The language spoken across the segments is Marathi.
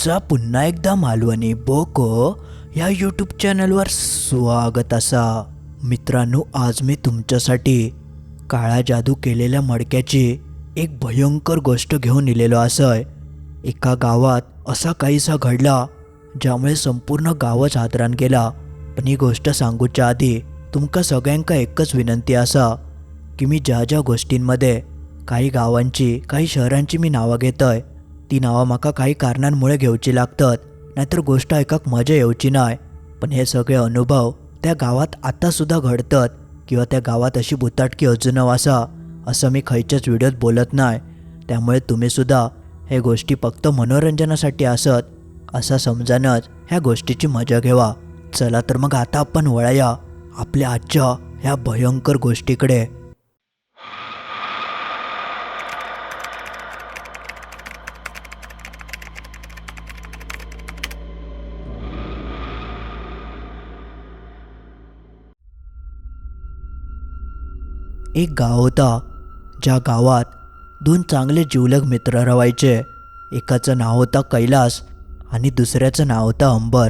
तुमचा पुन्हा एकदा मालवणी बोको ह्या यूट्यूब चॅनलवर स्वागत असा. मित्रांनो आज मी तुमच्यासाठी काळा जादू केलेल्या मडक्याची एक भयंकर गोष्ट घेऊन इलेलो असय. एका गावात असा काहीसा घडला ज्यामुळे संपूर्ण गावच हादरान गेला. पण ही गोष्ट सांगूच्या आधी तुमका सगळ्यांका एकच विनंती असा की मी ज्या ज्या गोष्टींमध्ये काही गावांची काही शहरांची मी नावं घेतय ती नावं माका काही कारणांमुळे घेवची लागतात. नाहीतर गोष्ट ऐकाक मजा येवची नाही पण हे सगळे अनुभव त्या गावात आतासुद्धा घडतात किंवा त्या गावात अशी भुताटकी अजून असा असं मी खयच्याच व्हिडिओत बोलत नाही त्यामुळे तुम्हीसुद्धा हे गोष्टी फक्त मनोरंजनासाठी असत असं समजानच ह्या गोष्टीची मजा घेवा. चला तर मग आता आपण वळाया आपल्या आजच्या ह्या भयंकर गोष्टीकडे. एक गाव होता ज्या गावात दोन चांगले जिवलग मित्र रवायचे. एकाचं नाव होतं कैलास आणि दुसऱ्याचं नाव होतं अंबर.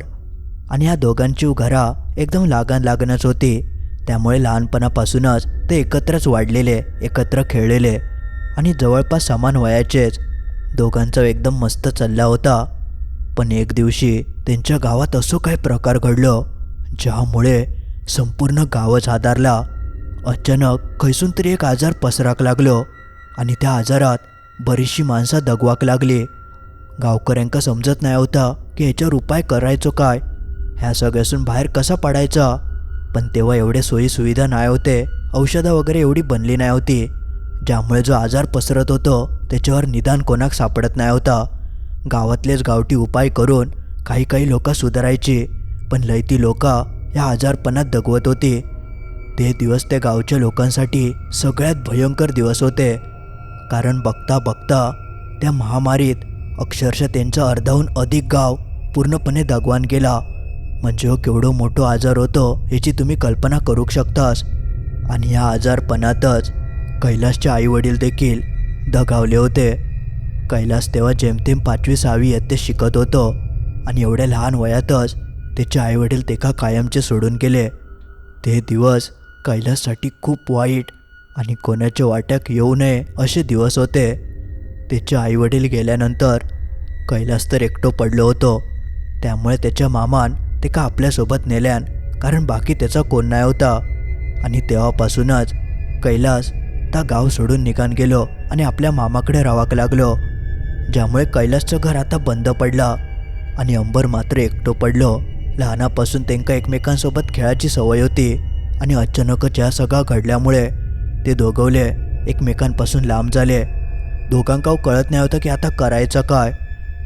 आणि या दोघांची घरा एकदम लागण लागणच होती. त्यामुळे लहानपणापासूनच ते एकत्रच वाढलेले एकत्र खेळलेले. आणि जवळपास समान वयाचेच. दोघांचा एकदम मस्त चालला होता. पण एक दिवशी त्यांच्या गावात असो काही प्रकार घडलं ज्यामुळे संपूर्ण गावच हादारला. अचानक खैसून तरी एक आजार पसराक लागलो आणि त्या आजारात बरीचशी माणसं दगवाक लागली. गावकऱ्यांका समजत नाही होता की ह्याच्यावर उपाय करायचो काय ह्या सगळ्यासून बाहेर कसा पडायचा? पण तेव्हा एवढे सोयीसुविधा नाही होते औषधं वगैरे एवढी बनली नाही होती. ज्यामुळे जो आजार पसरत होतो त्याच्यावर निदान कोणाक सापडत नाही होता. गावातलेच गावठी उपाय करून काही काही लोक सुधारायची पण लयती लोक या आजारपणात दगवत होती. ते दिवस त्या गावच्या लोकांसाठी सगळ्यात भयंकर दिवस होते. कारण बघता बघता त्या महामारीत अक्षरशः त्यांचं अर्धाहून अधिक गाव पूर्णपणे दगवान गेला. म्हणजे हो केवढं मोठं आजार होतो याची तुम्ही कल्पना करू शकतास. आणि या आजारपणातच कैलासचे आईवडील देखील दगावले होते. कैलास तेव्हा जेमतेम पाचवी सहावी येते शिकत होतो. आणि एवढ्या लहान वयातच त्याचे आईवडील तेका कायमचे सोडून गेले. ते दिवस कैलाससाठी खूप वाईट आणि कोणाच्या वाट्याक येऊ नये असे दिवस होते. त्याचे आईवडील गेल्यानंतर कैलास तर एकटो पडलो होतो. त्यामुळे त्याच्या मामान ते का आपल्यासोबत नेल्यान कारण बाकी त्याचा कोण नाही होता. आणि तेव्हापासूनच कैलास त्या गाव सोडून निघान गेलो आणि आपल्या मामाकडे राहावं लागलो. ज्यामुळे कैलासचं घर आता बंद पडला आणि अंबर मात्र एकटो पडलो. लहानापासून त्यांका एकमेकांसोबत खेळाची सवय होती. आणि अचानकच या सगळा घडल्यामुळे ते दोघवले एकमेकांपासून लांब झाले. दोघांकाव कळत नाही होतं की आता करायचं काय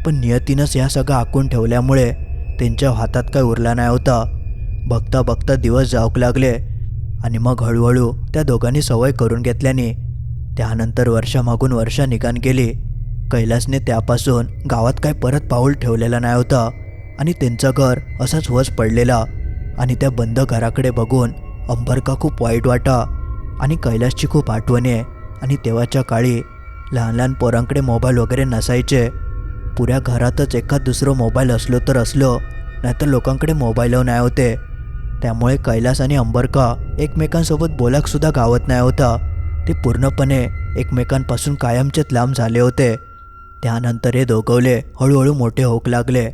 पण नियतीनंच या सगळं आखून ठेवल्यामुळे त्यांच्या हातात काय उरला नाही होता. बघता बघता दिवस जाऊक लागले आणि मग हळूहळू त्या दोघांनी सवय करून घेतल्याने त्यानंतर वर्षामागून वर्षा निघान गेली. कैलासने त्यापासून गावात काय परत पाऊल ठेवलेला नाही होता आणि त्यांचं घर असंच वच पडलेला आणि त्या बंद घराकडे बघून अंबरका खूप वाईट वाटा. आणि कैलासची खूप आठवण आहे. आणि तेव्हाच्या काळी लहान लहान पोरांकडे मोबाईल वगैरे नसायचे. पुऱ्या घरातच एखाद दुसरं मोबाईल असलो तर असलो नाहीतर लोकांकडे मोबाईल नाही होते. त्यामुळे कैलास आणि अंबरका एकमेकांसोबत बोलाकसुद्धा गावत नाही होता. ते पूर्णपणे एकमेकांपासून कायमचेच लांब झाले होते. त्यानंतर हे दोघवले हळूहळू मोठे होक लागले.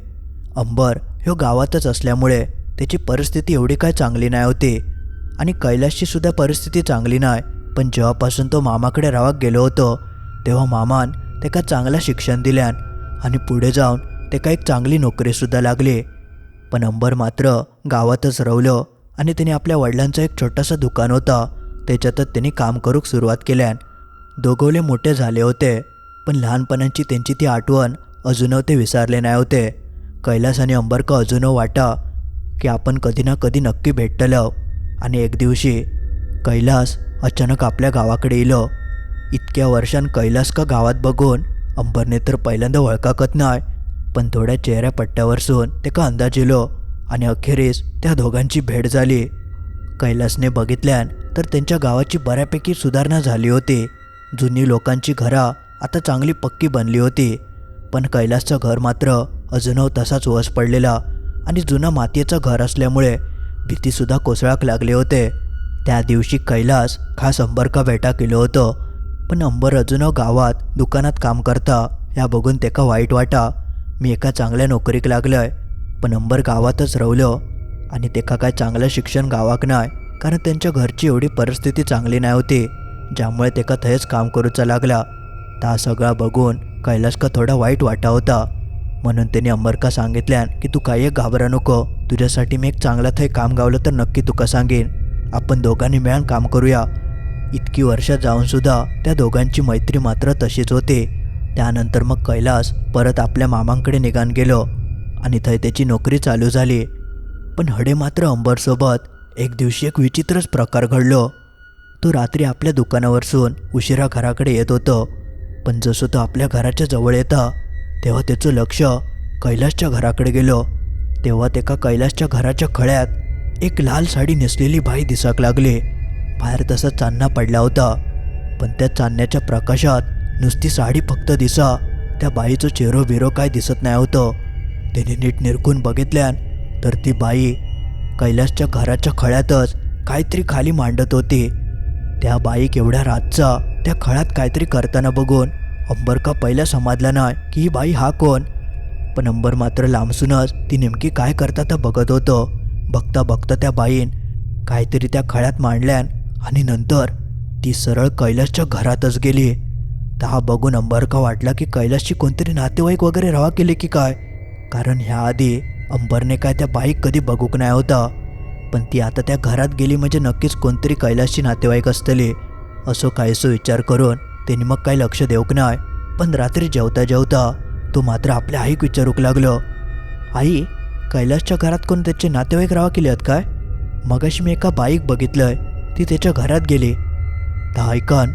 अंबर ह्यो गावातच असल्यामुळे त्याची परिस्थिती एवढी काय चांगली नाही होती. आणि कैलासची सुद्धा परिस्थिती चांगली नाही. पण जेव्हापासून तो मामाकडे रावाक गेलो होतो तेव्हा मामान त्याका चांगलं शिक्षण दिल्यान आणि पुढे जाऊन त्याका एक चांगली नोकरीसुद्धा लागली. पण अंबर मात्र गावातच रवलं आणि त्याने आपल्या वडिलांचं एक छोटंसं दुकान होता त्याच्यातच त्यांनी काम करूक सुरुवात केल्यान. दोघवले मोठे झाले होते पण लहानपणाची त्यांची ती आठवण अजून ते विसरले नाही होते. कैलास आणि अंबरका अजून वाटा की आपण कधी ना कधी नक्की भेटतलं आणि एक दिवशी कैलास अचानक आपल्या गावाकडे येलो इतक्या वर्षां कैलास का गावात बघून अंबरने तर पहिल्यांदा वळकाकत नाही पण थोड्या चेहऱ्या पट्ट्यावरसून ते का अंदाज येलो आणि अखेरीस त्या दोघांची भेट झाली. कैलासने बघितल्यान तर त्यांच्या गावाची बऱ्यापैकी सुधारणा झाली होती. जुनी लोकांची घरा आता चांगली पक्की बनली होती पण कैलासचं घर मात्र अजूनव तसाच वस पडलेला आणि जुनं मातीचं घर असल्यामुळे भीतीसुद्धा कोसळाक लागले होते. त्या दिवशी कैलास खास अंबरका भेटा केलं होतं. पण अंबर अजून गावात दुकानात काम करता ह्या बघून तेका वाईट वाटा. मी एका चांगल्या नोकरीक लागलंय पण अंबर गावातच रवलं. आणि तेका काय चांगलं शिक्षण गावाक नाही कारण त्यांच्या घरची एवढी परिस्थिती चांगली नाही होती ज्यामुळे तेका थंयच काम करूचा लागला. ता सगळा बघून कैलासका थोडा वाईट वाटा होता. म्हणून त्याने अंबरका सांगितल्यान की तू काही एक घाबरा नको. तुझ्यासाठी मी एक चांगला थंय काम गावलं तर नक्की तुका सांगेन. आपण दोघांनी मिळून काम करूया. इतकी वर्ष जाऊनसुद्धा त्या दोघांची मैत्री मात्र तशीच होते. त्यानंतर मग कैलास परत आपल्या मामांकडे निघान गेलो आणि थंय त्याची नोकरी चालू झाली. पण हडे मात्र अंबरसोबत एक दिवशी एक विचित्रच प्रकार घडलो. तो रात्री आपल्या दुकानावरसून उशिरा घराकडे येत होतो. पण जसं तो आपल्या घराच्या जवळ येता तेव्हा त्याचं लक्ष कैलासच्या घराकडे गेलं. तेव्हा तेका कैलासच्या घराच्या खळ्यात एक लाल साडी नेसलेली बाई दिसाक लागली. बाहेर तसा चांदणा पडला होता. पण त्या चांदण्याच्या प्रकाशात नुसती साडी फक्त दिसा. त्या बाईचं चेहरो बिरो काय दिसत नाही होतं. त्याने नीट निरखून बघितल्यान तर ती बाई कैलासच्या घराच्या खळ्यातच काहीतरी खाली मांडत होती. त्या बाईक एवढ्या रातचा त्या खळ्यात काहीतरी करताना बघून अंबर का पहिला समजला नाही की ही बाई हा कोण? पण अंबर मात्र लांबसूनच ती नेमकी काय करता बघत होतं. बघता बघता त्या बाईन काहीतरी त्या खळ्यात मांडल्यान आणि नंतर ती सरळ कैलासच्या घरातच गेली. तर हा बघून अंबरका वाटला की कैलासची कोणतरी नातेवाईक वगैरे रवा केले की काय? कारण ह्या आधी अंबरने काय त्या बाईक कधी बघूक नाही होता. पण ती आता त्या घरात गेली म्हणजे नक्कीच कोणतरी कैलासची नातेवाईक असतली. असो काहीसो विचार करून त्यांनी मग काही लक्ष देऊक नाही पण रात्री जेवता जेवता तो मात्र आपल्या आईक विचारूक लागलो. आई कैलासच्या घरात कोण त्याचे नातेवाईक राहा केले आहेत काय? मगाशी मी एका बाईक बघितलंय ती त्याच्या घरात गेली. तर ऐकन.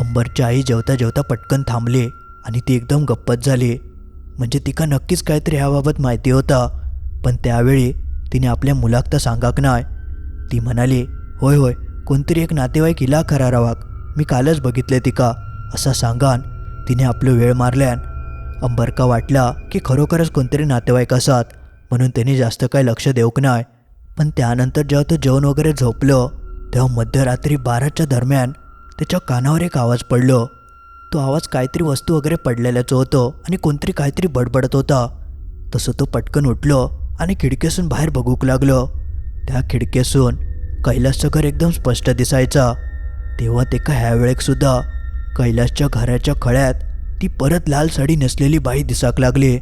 अंबरच्या आई जेवता जेवता पटकन थांबली आणि ती एकदम गप्पत झाली. म्हणजे तिका नक्कीच काहीतरी ह्याबाबत माहिती होता पण त्यावेळी तिने आपल्या मुलाक तर सांगाक नाही ती म्हणाली होय होय कोणतरी एक नातेवाईक इला खरा रवाक. मी कालच बघितले तिका असा सांगान तिने आपलं वेळ मारल्यान. अंबरका वाटला की खरोखरच कोणतरी नातेवाईक असात म्हणून त्यांनी जास्त काही लक्ष देऊक नाही पण त्यानंतर जेव्हा तो जेवण वगैरे झोपलं तेव्हा मध्यरात्री बाराच्या दरम्यान त्याच्या कानावर एक आवाज पडलो. तो आवाज काहीतरी वस्तू वगैरे पडलेल्याचं होतं आणि कोणतरी काहीतरी बडबडत होता. तसं तो पटकन उठलो आणि खिडकीसून बाहेर बघूक लागलो. त्या खिडकीसून कैलासचं घर एकदम स्पष्ट दिसायचा. तेव्हा ते का ह्या सुद्धा कैलासच्या घराच्या खळ्यात ती परत लाल साडी नेसलेली बाई दिसाक लागली.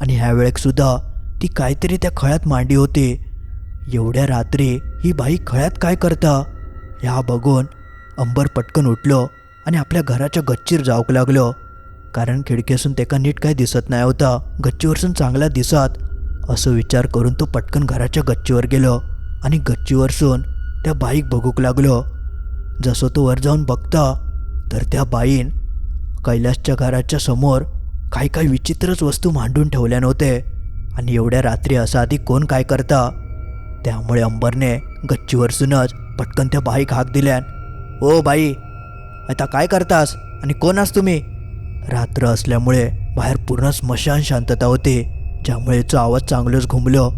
आणि ह्या सुद्धा ती काहीतरी त्या खळ्यात मांडी होते. एवढ्या रात्री ही बाई खळ्यात काय करता? ह्या बघून अंबर पटकन उठलो आणि आपल्या घराच्या गच्चीवर जाऊक लागलो. कारण खिडकीसून तेका नीट काय दिसत नाही होता. गच्चीवरसून चांगला दिसत असं विचार करून तो पटकन घराच्या गच्चीवर गेलो आणि गच्चीवरसून त्या बाईक बघूक लागलो. जसं तो वर जाऊन बघता तर त्या बाईन कैलासच्या घराच्या समोर काही काही विचित्रच वस्तू मांडून ठेवल्या नव्हते. आणि एवढ्या रात्री असं आधी कोण काय करता? त्यामुळे अंबरने गच्चीवरसूनच पटकन त्या बाईक हाक दिल्यान ओ बाई आता काय करतास? आणि कोण आस तुम्ही? रात्र असल्यामुळे बाहेर पूर्ण स्मशान शांतता होती ज्यामुळे तो आवाज चांगलंच घुमलो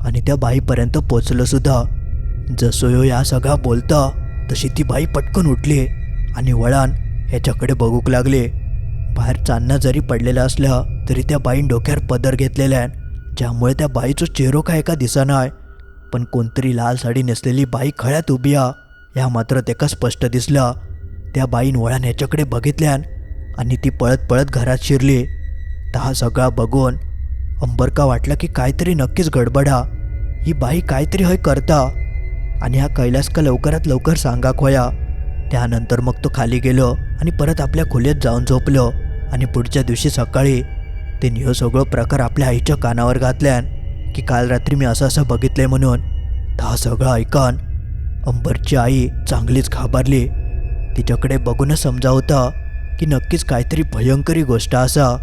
आणि त्या बाईपर्यंत पोचलं सुद्धा जसं यो या सगळा बोलता तशी ती बाई पटकन उठली आणि वळान ह्याच्याकडे बघूक लागले. बाहेर चांदणा जरी पडलेला असला तरी त्या बाईन डोक्यावर पदर घेतलेल्या ज्यामुळे त्या बाईचं चेहरो काय एका दिसानाय. पण कोणतरी लाल साडी नेसलेली बाई खळ्यात उभी आ ह्या मात्र तेका स्पष्ट दिसला. त्या बाईन वळण ह्याच्याकडे बघितल्यान आणि ती पळत पळत घरात शिरली. तर हा सगळा बघून अंबरका वाटला की काहीतरी नक्कीच गडबडा. ही बाई काहीतरी हय करता. आणि हा कैलास का लवकरात लवकर सांगाक खोया. त्यानंतर मग तो खाली गेलो आणि परत आपल्या खोलीत जाऊन झोपलो. आणि पुढच्या दिवशी सकाळी ते ह्यो सगळं प्रकार आपल्या आईच्या कानावर घातल्यान की काल रात्री मी असं असं बघितलंय म्हणून. तर हा सगळं ऐकन अंबरची आई चांगलीच घाबरली. तिच्याकडे बघूनच समजावता की नक्कीच काहीतरी भयंकरी गोष्ट असा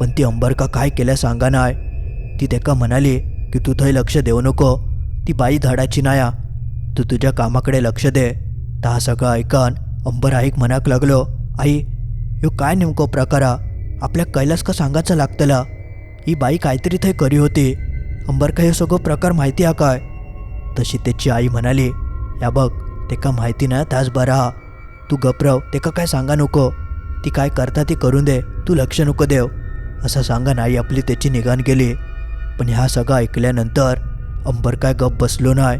पण ती अंबरका काय केल्या सांगा नाय ती तेका म्हणाली की तू थंय लक्ष देऊ नको. ती बाई धाडाची नाया. तू तुझ्या कामाकडे लक्ष दे. तर हा सगळं ऐकन अंबर आईक म्हणाक लागलो आई ह्यो काय नेमको प्रकारा आपल्या कैलास का सांगायचं लागतला. ही बाई काहीतरी थंय करी होती. अंबर का हे सगळं प्रकार माहिती हा काय? तशी त्याची आई म्हणाली या बघ ते का माहिती ना त्याच बरा हा. तू गपरव तेका काय सांगा नको. ती काय करता ती करून दे. तू लक्ष नको देव. असं सांगा नाही आपली त्याची निघाण केली. पण ह्या सगळं ऐकल्यानंतर अंबर काय गप बसलो नाही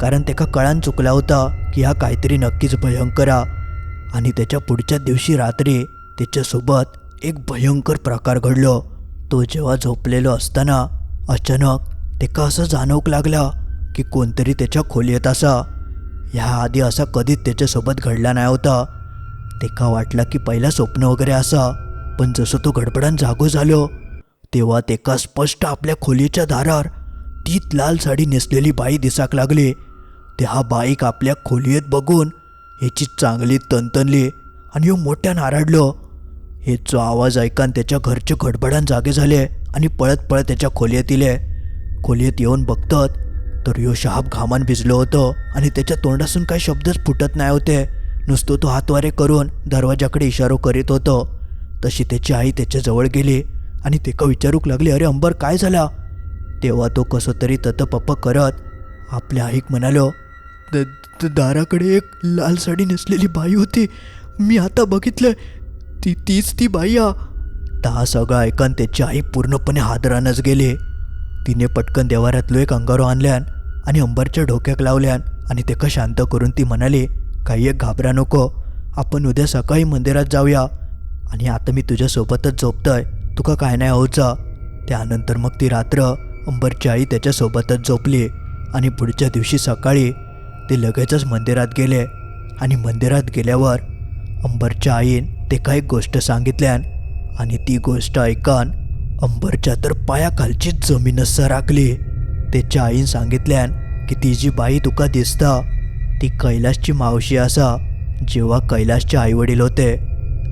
कारण त्याका कळान चुकला होता की हा काहीतरी नक्कीच भयंकर आणि त्याच्या पुढच्या दिवशी रात्री त्याच्यासोबत एक भयंकर प्रकार घडलो. तो जेव्हा झोपलेलो असताना अचानक त्याका असं जाणवक लागला की कोणतरी त्याच्या खोलीत असा. ह्या आधी असा कधीच त्याच्यासोबत घडला नाही होता. तेका वाटला की पहिला स्वप्न वगैरे असा पण जसं तो गडबडान जागो झालो तेव्हा तेका स्पष्ट आपल्या खोलीच्या दारावर तीच लाल साडी नेसलेली बाई दिसाक लागली. त्या बाईक आपल्या खोलीत बघून ह्याची चांगली तणतणली आणि ह्यो मोठ्यानं आरडलो हेचो आवाज ऐकान त्याच्या घरचे गडबडान जागे झाले आणि पळत पळत त्याच्या खोलीत इले. खोलीत येऊन बघतात तर ह्यो शहाब घामान भिजलो होतो आणि त्याच्या तोंडासून काही शब्दच फुटत नाही होते. नुसतो तो हातवारे करून दरवाजाकडे इशारो करीत होतो. तशी त्याची आई त्याच्याजवळ गेली आणि तिका विचारूक लागली अरे अंबर काय झाला? तेव्हा तो कसं तरी ततपप्प करत आपल्या आईक म्हणालो "द- द- दाराकडे एक लाल साडी नेसलेली बाई होती. मी आता बघितलं ती तीच ती बाई आ. दहा सगळं ऐकन त्याची आई पूर्णपणे हादरानच गेले. तिने पटकन देवाऱ्यातलो एक अंगारो आणल्यान आणि अंबरच्या डोक्याक लावल्यान आणि तेका शांत करून ती म्हणाली काही एक घाबरा नको. आपण उद्या सकाळी मंदिरात जाऊया. आणि आता मी तुझ्यासोबतच झोपतोय. तुका काय नाही होचा त्यानंतर मग ती रात्र अंबरची आई त्याच्यासोबतच झोपली. आणि पुढच्या दिवशी सकाळी ते लगेचच मंदिरात गेले आणि मंदिरात गेल्यावर अंबरच्या आईन ते काही गोष्ट सांगितल्यान आणि ती गोष्ट ऐकान अंबरच्या तर पायाखालचीच जमीनच सराकली त्याच्या आईन सांगितल्यान की ती जी बाई तुका दिसता ती कैलासची मावशी असा. जेव्हा कैलासचे आईवडील होते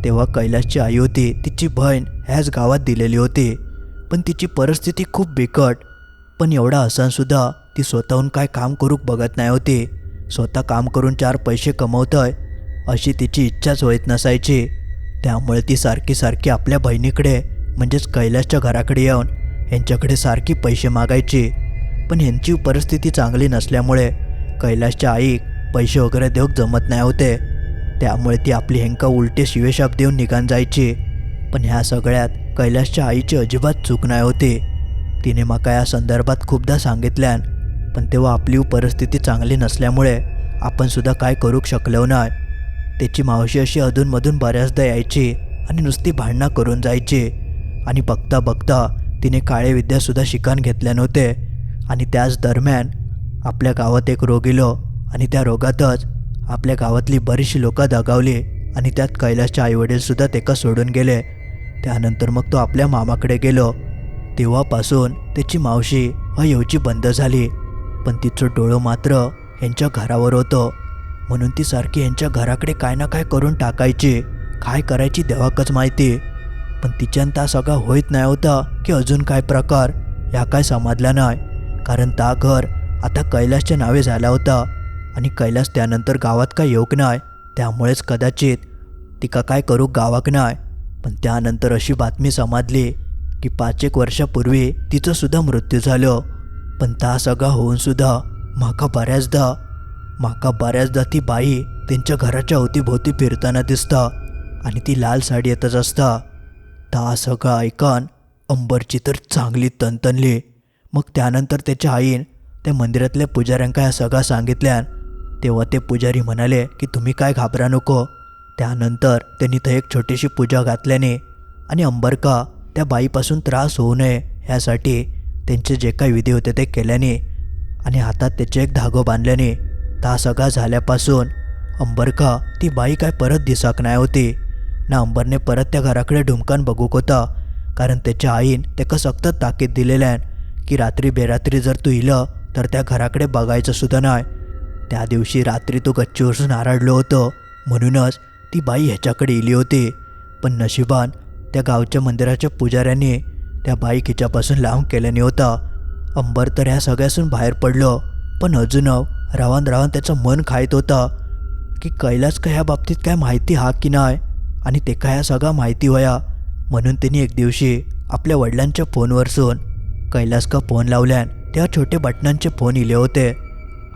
तेव्हा कैलासची आई होती तिची बहीण ह्याच गावात दिलेली होती. पण तिची परिस्थिती खूप बिकट. पण एवढा असूनसुद्धा ती स्वतःहून काय काम करूक बघत नाही होती. स्वतः काम करून चार पैसे कमवतोय अशी तिची इच्छाच होत नसायची. त्यामुळे ती सारखी सारखी आपल्या बहिणीकडे म्हणजेच कैलासच्या घराकडे येऊन यांच्याकडे सारखी पैसे मागायची. पण ह्यांची परिस्थिती चांगली नसल्यामुळे कैलासच्या आई पैसे वगैरे देऊक जमत नाही होते. त्यामुळे ती आपली हेंका उलटे शिवेशाप देऊन निघान जायची. पण ह्या सगळ्यात कैलासच्या आईची अजिबात चूक नाही होती. तिने माका या संदर्भात खूपदा सांगितल्यान पण तेव्हा आपली परिस्थिती चांगली नसल्यामुळे आपण सुद्धा काय करू शकलो नाही. त्याची मावशी अशी अधूनमधून बऱ्याचदा यायची आणि नुसती भांडणं करून जायची. आणि बघता बघता तिने काळे विद्यासुद्धा शिकान घेतल्या नव्हते. आणि त्याच दरम्यान आपल्या गावात एक रोग इलो आणि त्या रोगातच आपल्या गावातली बरीचशी लोकं दगावली आणि त्यात कैलासचे आईवडीलसुद्धा तेका सोडून गेले. त्यानंतर मग तो आपल्या मामाकडे गेलो. तेव्हापासून त्याची मावशी ह येऊची बंद झाली. पण तिचं डोळं मात्र यांच्या घरावर होतं. म्हणून ती सारखी यांच्या घराकडे काय ना काय करून टाकायची. काय करायची देवाकच माहिती. पण तिच्यान ता सगळा होत नाही होता की अजून काय प्रकार ह्या काय समजला नाही. कारण ता घर आता कैलासच्या नावे झाला होता. आणि कैलास त्यानंतर गावात काय येऊक नाही त्यामुळेच कदाचित तिका काय करू गावाक नाही. पण त्यानंतर अशी बातमी समजली की पाच एक वर्षापूर्वी तिचं सुद्धा मृत्यू झालं. पण ता सगळा होऊन सुद्धा माका बऱ्याचदा माका बऱ्याचदा ती बाई त्यांच्या घराच्या अवतीभोवती फिरताना दिसता आणि ती लाल साडी येतच असता. ता सगळं ऐकान अंबरची तर चांगली तनतनली. मग त्यानंतर त्याच्या आईन त्या मंदिरातल्या पुजाऱ्यांका या सगळा सांगितल्यान तेव्हा ते पुजारी म्हणाले की तुम्ही काय घाबरा नको. त्यानंतर त्यांनी तर एक छोटीशी पूजा घातल्याने आणि अंबरका त्या बाईपासून त्रास होऊ नये ह्यासाठी त्यांचे जे काही विधी होते ते केल्याने आणि हातात त्याचे एक धागो बांधल्याने ता सगळा झाल्यापासून अंबरका ती बाई काय परत दिसाक नाही होती. ना अंबरने परत त्या घराकडे ढुमकान बघूक होता कारण त्याच्या आईन त्याका सक्त ताकीद दिलेल्यान की रात्री बेरात्री जर तू इलं तर त्या घराकडे बघायचं सुद्धा नाही. त्या दिवशी रात्री तो गच्चीवरसून आराडलो होतं. म्हणूनच ती बाई ह्याच्याकडे इली होती. पण नशिबान त्या गावच्या मंदिराच्या पुजाऱ्यांनी त्या बाईक हिच्यापासून लांब केल्याने होता. अंबर तर ह्या सगळ्यासून बाहेर पडलो पण अजून रावण रावण त्याचं मन खायत होता की कैलास का ह्या बाबतीत काय माहिती हा की नाही? आणि ते का ह्या सगळा माहिती वया म्हणून त्यांनी एक दिवशी आपल्या वडिलांच्या फोनवरसून कैलास का फोन लावल्यान तेव्हा छोटे बटनांचे फोन इले होते.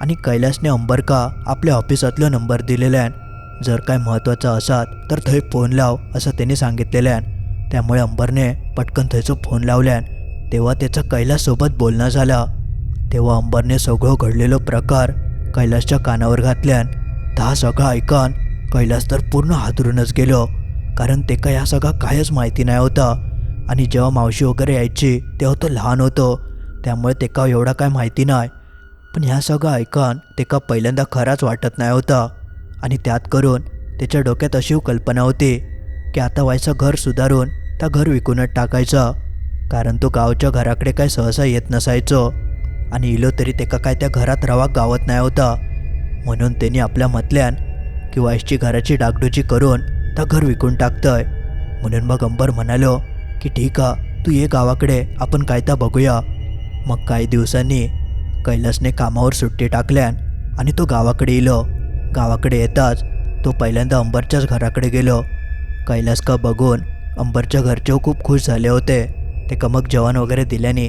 आणि कैलासने अंबरका आपल्या ऑफिसातलो नंबर दिलेल्यान जर काय महत्त्वाचं असात तर थंय फोन लाव असं त्यांनी सांगितलेल्यान त्यामुळे अंबरने पटकन थंयचो फोन लावल्यान तेव्हा त्याचा कैलाससोबत बोलणं झाला. तेव्हा अंबरने सगळं घडलेलो प्रकार कैलासच्या कानावर घातल्यान हा सगळं ऐकन कैलास तर पूर्ण हादरूनच गेलो कारण ते काय ह्या सगळा कायच माहिती नाही होता. आणि जेव्हा मावशी वगैरे यायची तेव्हा तो लहान होतो. त्यामुळे ते का एवढा काय माहिती नाही. पण ह्या सगळं ऐकून ते का पहिल्यांदा खराच वाटत नाही होता. आणि त्यात करून त्याच्या डोक्यात अशी कल्पना होती की आता व्हायचं घर सुधारून त्या घर विकूनच टाकायचं. कारण तो गावच्या घराकडे काय सहसा येत नसायचो. आणि इलो तरी ते काय त्या घरात रवा गावत नाही होता. म्हणून त्यांनी आपल्या मतल्यान की वाईसची घराची डागडुजी करून त्या घर विकून टाकतंय. म्हणून मग अंबर म्हणालो की ठीक आ तू ये गावाकडे आपण काय तर बघूया. मग काही दिवसांनी कैलासने कामावर सुट्टी टाकल्यान आणि तो गावाकडे इलो. गावाकडे येताच तो पहिल्यांदा अंबरच्याच घराकडे गेलो. कैलास का बघून अंबरच्या घरचे खूप खुश झाले होते. ते कमक मग जेवण वगैरे दिल्याने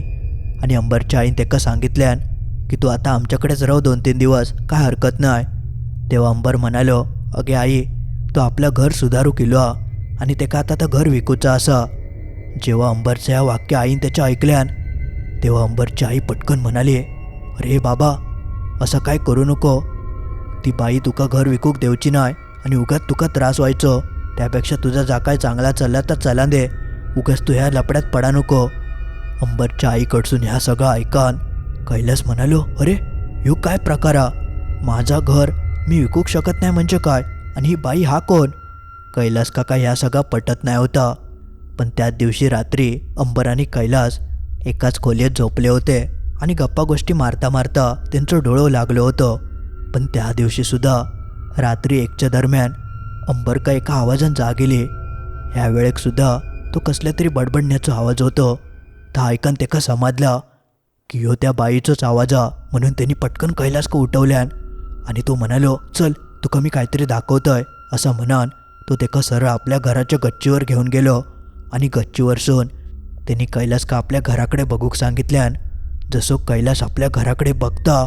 आणि अंबरच्या आईन तेका सांगितल्यान की तू आता आमच्याकडेच राहू दोन तीन दिवस काय हरकत नाही. तेव्हा अंबर म्हणालो अगे आई तो आपलं घर सुधारू केलो. हा आणि तेका आता तर घर विकूचा असा? जेव्हा अंबरचं ह्या वाक्य आईन त्याच्या ऐकल्यान तेव्हा अंबरची आई पटकन म्हणाली अरे बाबा असं काय करू नको. ती बाई तुका घर विकूक देवची नाही आणि उगाच तुका त्रास व्हायचो. त्यापेक्षा तुझा जा काय चांगला चालला तर चला दे. उगाच तू ह्या लपड्यात पडा नको. अंबरच्या आईकडसून ह्या सगळं ऐकान कैलास म्हणालो अरे ह्यो काय प्रकारा माझा घर मी विकूक शकत नाही म्हणजे काय? आणि ही बाई हा कोण? कैलास काका ह्या सगळा पटत नाही होता. पण त्याच दिवशी रात्री अंबर आणि कैलास एकाच खोलीत झोपले होते आणि गप्पा गोष्टी मारता मारता त्यांचं डोळं लागलं होतं. पण त्या दिवशी सुद्धा रात्री एकच्या दरम्यान अंबर का एका आवाजानं जागेली ह्या वेळेक सुद्धा तो कसल्या तरी बडबडण्याचा आवाज होतो. तर ऐकन तेका समजला की हो त्या बाईचोच आवाजा म्हणून त्यांनी पटकन कैलास का उठवल्यान आणि तो म्हणालो चल तुका मी काहीतरी दाखवतोय असं म्हणान तो तेका सरळ आपल्या घराच्या गच्चीवर घेऊन गेलो आणि गच्चीवरसून त्यांनी कैलास का आपल्या घराकडे बघूक सांगितल्यान जसं कैलास आपल्या घराकडे बघता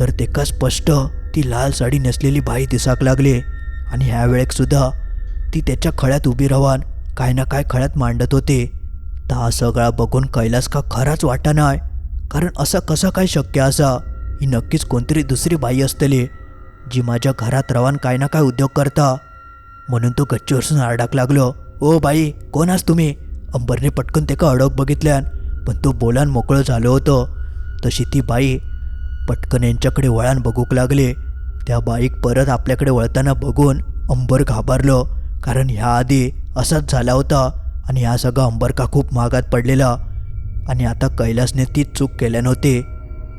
तर तेका स्पष्ट ती लाल साडी नेसलेली बाई दिसाक लागली. आणि ह्या वेळेक सुद्धा ती त्याच्या खळ्यात उभी राहून काय ना काय खळ्यात मांडत होते. तर हा सगळा बघून कैलास का खराच वाटा नाही कारण असं कसं काय शक्य असा? ही नक्कीच कोणतरी दुसरी बाई असतली जी माझ्या घरात रवान काय ना काय उद्योग करता. म्हणून तो गच्चीवरसून आरडाक लागलो ओ बाई कोण आहात तुम्ही? अंबरने पटकन तेका अडक बघितल्यान पण तो बोलान मोकळं झालो होतं. तशी ती बाई पटकन यांच्याकडे वळान बघूक लागले. त्या बाईक परत आपल्याकडे वळताना बघून अंबर घाबरलो. कारण ह्या आधी असाच झाला होता आणि ह्या सगळा अंबर का खूप महागात पडलेला. आणि आता कैलासने ती चूक केल्या नव्हती.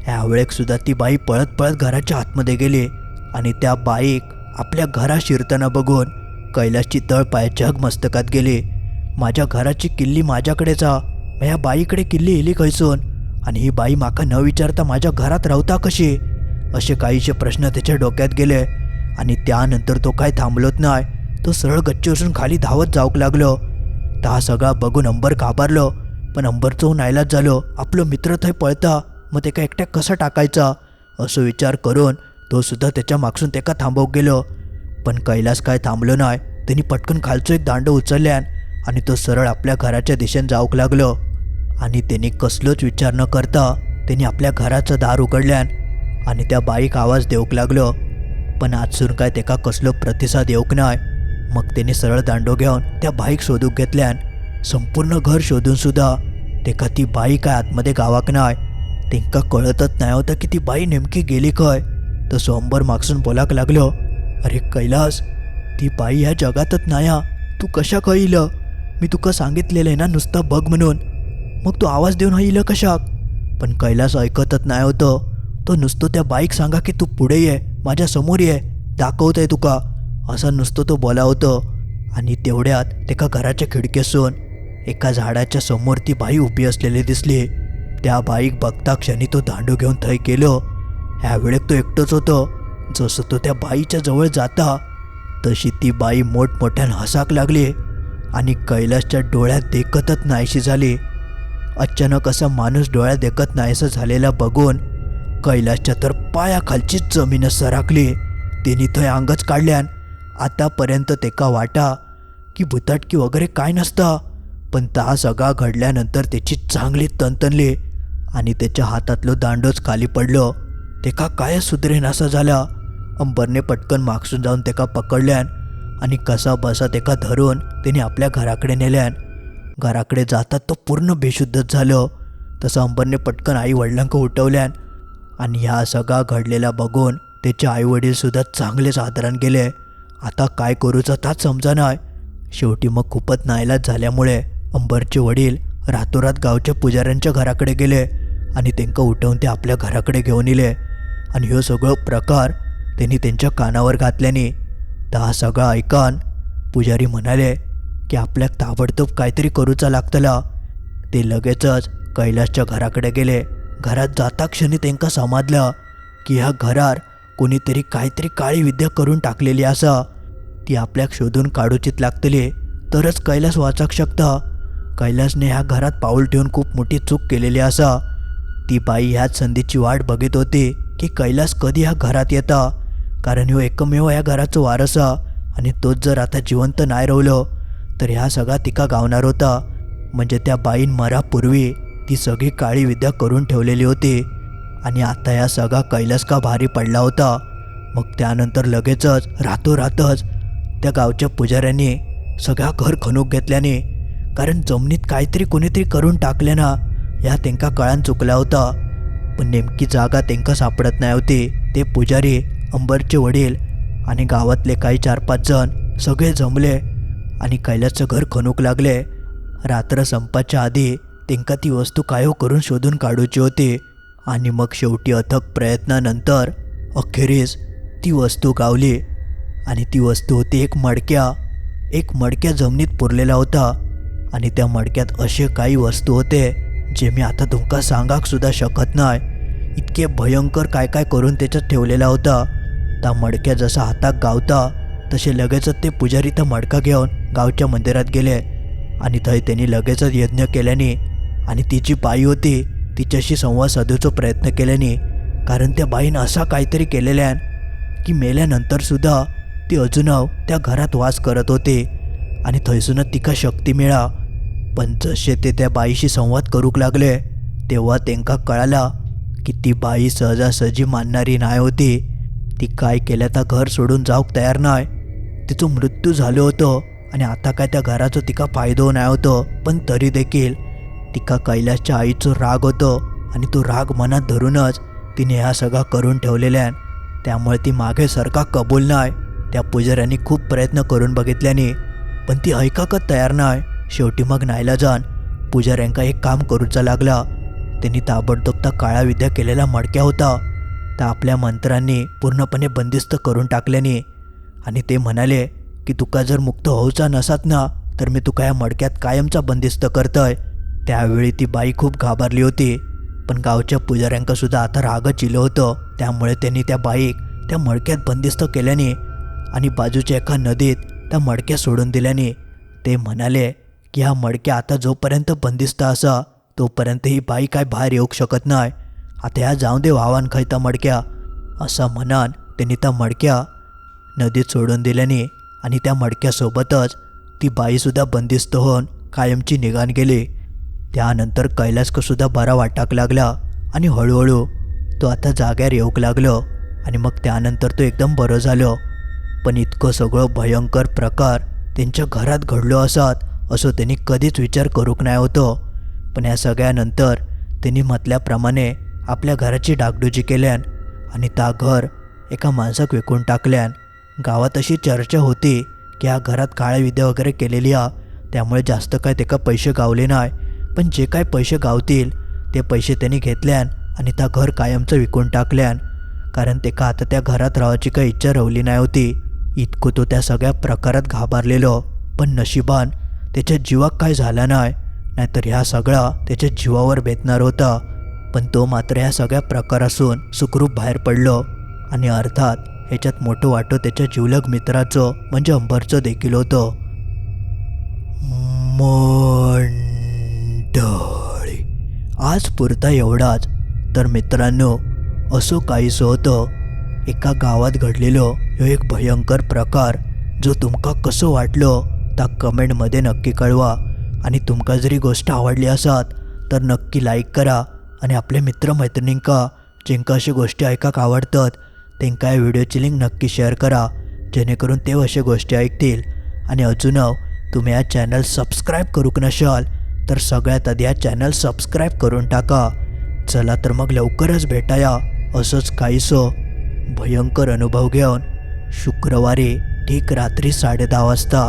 ह्यावेळेकसुद्धा ती बाई पळत पळत घराच्या आतमध्ये गेली आणि त्या बाईक आपल्या घरात शिरताना बघून कैलासची तळ जग मस्तकात गेली. माझ्या घराची किल्ली माझ्याकडे जा. मग ह्या बाईकडे किल्ली इली खैसून? आणि ही बाई माका न विचारता माझ्या घरात राहता कशी? असे काहीशे प्रश्न त्याच्या डोक्यात गेले आणि त्यानंतर तो काय थांबलोच नाही. तो सरळ गच्चीवरून खाली धावत जाऊक लागलो. ता सगळा बघून अंबर घाबरलो पण अंबरचं नाईलाज झालो. आपलं मित्र थंय पळता मग ते का एकट्या कसा टाकायचा? असं विचार करून तो सुद्धा त्याच्या मागसून तेका थांबवूक गेलो. पण कैलास काय थांबलो नाही त्यांनी पटकन खालचं एक दांड उचलल्यान आणि तो सरळ आपल्या घराच्या दिशेने जाऊक लागलो. आणि त्यांनी कसलोच विचार न करता त्यांनी आपल्या घराचं दार उघडल्यान आणि त्या बाईक आवाज देऊक लागलो. पण आजसून काय तेका कसलो प्रतिसाद येऊक नाय. मग तेने सरळ दांडो घेऊन त्या बाईक शोधूक घेतल्यान संपूर्ण घर शोधून सुद्धा तेका ती बाई काय आतमध्ये गावाक नाय. तेंका कळतच नाही होतं की ती बाई नेमकी गेली खंय. तर सोंबर मागसून बोलाक लागलो अरे कैलास ती बाई ह्या जगातच नाही हा तू कशा कळील मी तुका सांगितलेलं ना नुसता बघ म्हणून. मग तू आवाज देऊन हा कशाक? पण कैलास ऐकतच नाही होतं. तो नुसतं त्या बाईक सांगा की तू पुढे ये माझ्यासमोर ये दाखवतंय तुका. असं नुसतं तो बोला होतं. आणि तेवढ्यात एका घराच्या खिडकीसून एका झाडाच्या समोर ती बाई उभी असलेली दिसली. त्या बाईक बघता क्षणी तो दांडू घेऊन थंय केलं. ह्या वेळेत तो एकटंच होतो. जसं तो त्या बाईच्या जवळ जाता तशी ती बाई मोठमोठ्यानं हसाक लागली आणि कैलासच्या डोळ्यात देखतच नाहीशी झाली. अचानक असा माणूस डोळ्यात देखत नाहीसं झालेला बघून कैलासच्या तर पायाखालचीच जमीनच सरकली तिने थंय अंगच काढल्यान आतापर्यंत तेका वाटा की भुताटकी वगैरे काय नसतं. पण ता सगळा घडल्यानंतर त्याची चांगली तनतनली आणि त्याच्या हातातलं दांडोच खाली पडलं. तेका काय सुधरेन असं झालं. अंबरने पटकन मागसून जाऊन तेका पकडल्यान आणि कसा बसा तेका धरून त्याने आपल्या घराकडे नेल्यान. घराकडे जातात तो पूर्ण बेशुद्धच झालं. तसं अंबरने पटकन आई वडिलांक उठवल्यान आणि ह्या सगळा घडलेला बघून त्याचे आईवडीलसुद्धा चांगलेच आदरण गेले. आता काय करूचं ताच समजा शेवटी मग खूपच नाईलाज झाल्यामुळे अंबरचे वडील रातोरात गावच्या पुजाऱ्यांच्या घराकडे गेले आणि त्यांना उठवून ते आपल्या घराकडे घेऊन इले. आणि ह्यो सगळं प्रकार त्यांनी त्यांच्या कानावर घातल्याने तर हा सगळा ऐकान पुजारी म्हणाले की आपल्याक ताबडतोब काहीतरी करूचा लागतला. ते लगेचच कैलासच्या घराकडे गेले. घरात जाता क्षणी त्यांका समाजलं की ह्या घरार कोणीतरी काहीतरी काळी विद्या करून टाकलेली असा ती आपल्याक शोधून काढूचीत लागतली. तरच कैलास वाचक शकता. कैलासने ह्या घरात पाऊल ठेवून खूप मोठी चूक केलेली असा ती बाई ह्याच संधीची वाट बघत होती की कैलास कधी ह्या घरात येता. कारण ह्यो एकमेव ह्या घराचं वारसा आणि तोच जर आता जिवंत नाही राहिलो तर ह्या सगळा तिका गावणार होता. म्हणजे त्या बाईन मरापूर्वी ती सगळी काळी विद्या करून ठेवलेली होती आणि आता ह्या सगळा कैलास का भारी पडला होता? मग त्यानंतर लगेचच रातोरातच त्या गावच्या पुजाऱ्यांनी सगळा घर खणूक घेतल्याने कारण जमिनीत काहीतरी कोणीतरी करून टाकले ना ह्या त्यांका कळान चुकला होता. पण नेमकी जागा तेंका सापडत नाही होती. ते पुजारी अंबरचे वडील आणि गावातले काही चार पाच जण सगळे जमले आणि कैलासचं घर खणूक लागले. रात्र संपाच्या आधी तेंका ती वस्तू कायो करून शोधून काढूची होती. आणि मग शेवटी अथक प्रयत्नानंतर अखेरीस ती वस्तू गावली. आणि ती वस्तू होती एक मडक्या. एक मडक्या जमिनीत पुरलेला होता. आणि त्या मडक्यात असे काही वस्तू होते जे मी आता तुमका सांगाक सुद्धा शकत नाही. इतके भयंकर काय काय करून त्याच्यात ठेवलेला होता. त्या मडक्या जसा हातात गावता तसे लगेचच ते पुजारी त्या मडका घेऊन गावच्या मंदिरात गेले. आणि थंय त्यांनी लगेचच यज्ञ केल्याने आणि तिची बाई होती तिच्याशी संवाद साधूचा प्रयत्न केल्याने कारण त्या बाईनं असा काहीतरी केलेल्यान की मेल्यानंतर सुद्धा ती अजूनव त्या घरात वास करत होते. आणि थंयसूनच तिका शक्ती मिळा. पण जसे ते त्या बाईशी संवाद करूक लागले तेव्हा त्यांका कळाला की ती बाई सहजासहजी मानणारी नाही होती. ती काय केल्या तर घर सोडून जाऊक तयार नाही तिचं मृत्यू झालं होतं आणि आता काय त्या घराचं तिका फायदो नाही होतं. पण तरी देखील तिका कैलासच्या आईचं राग होतं आणि तो राग मनात धरूनच तिने ह्या सगळा करून ठेवलेल्यान त्यामुळे ती मागे सरका कबूल नाही. त्या पुजाऱ्यांनी खूप प्रयत्न करून बघितल्याने पण ती ऐकाकच तयार नाही. शेवटी मग नायला जाण पुजाऱ्यांका एक काम करूचा लागला. त्यांनी ताबडतोब त्या काळा विद्या केलेला मडक्या होता. त्या आपल्या मंत्रांनी पूर्णपणे बंदिस्त करून टाकल्याने आणि ते म्हणाले की तुका जर मुक्त होऊचा नसात ना तर मी तुका या मडक्यात कायमचा बंदिस्त करतय. त्यावेळी ती बाई खूप घाबरली होती. पण गावच्या पुजाऱ्यांकासुद्धा आता रागच इलं होतं. त्यामुळे त्यांनी त्या बाईक त्या मडक्यात बंदिस्त केल्याने आणि बाजूच्या एका नदीत त्या मडक्या सोडून दिल्याने ते म्हणाले की हा मडक्या आता जोपर्यंत बंदिस्त असा तोपर्यंत ही बाई काय बाहेर येऊ शकत नाही. आता ह्या जाऊन दे वाहवान त्या मडक्या. असा म्हणान त्यांनी त्या मडक्या नदीत सोडून दिल्याने आणि त्या मडक्यासोबतच ती बाईसुद्धा बंदिस्त होऊन कायमची निघान गेली. त्यानंतर कैलासकसुद्धा बरा वाटाक लागला आणि हळूहळू तो आता जाग्यार येऊक लागलो आणि मग त्यानंतर तो एकदम बरं झालो. पण इतकं सगळं भयंकर प्रकार त्यांच्या घरात घडलो असत असं त्यांनी कधीच विचार करूक नाही होतो. पण या सगळ्यानंतर त्यांनी म्हटल्याप्रमाणे आपल्या घराची डागडुजी केल्यान आणि त्या घर एका माणसाक विकून टाकल्यान. गावात अशी चर्चा होती की ह्या घरात काळ्या विद्या वगैरे केलेली हा त्यामुळे जास्त काय त्याका पैसे गावले नाही पण जे काय पैसे गावतील ते पैसे त्यांनी घेतल्यान आणि त्या घर कायमचं विकून टाकल्यान. कारण तेका आता त्या घरात राहायची काही इच्छा राहिली नाही होती. इतकं तो त्या सगळ्या प्रकारात घाबरलेलो. पण नशिबान त्याच्या जीवाक काय झाला नाही नाहीतर ह्या सगळा त्याच्या जीवावर बेतणार होता. पण तो मात्र ह्या सगळ्या प्रकारासून सुखरूप बाहेर पडलो. आणि अर्थात ह्याच्यात मोठं वाटो त्याच्या जिवलग मित्राचं म्हणजे अंबरचं देखील होतं. मंडळी आज पुरता एवढाच. तर मित्रांनो असं काहीसं होतं. एका गावात घडलेलो ह्यो एक भयंकर प्रकार जो तुमका कसं वाटलं त्या कमेंटमध्ये नक्की कळवा. आणि तुमका जरी गोष्ट आवडली असात तर नक्की लाईक करा. आणि आपल्या मित्रमैत्रिणींका जेंका अशी गोष्टी ऐकाक आवडतात त्यांका या व्हिडिओची लिंक नक्की शेअर करा. जेणेकरून ते अशा गोष्टी ऐकतील. आणि अजून तुम्ही या चॅनल सबस्क्राईब करूक नशाल तर सगळ्यात आधी हा चॅनल सबस्क्राईब करून टाका. चला तर मग लवकरच भेटाया. असंच काहीसं भयंकर अनुभव घेऊन शुक्रवारी ठीक रात्री साडेदहा वाजता.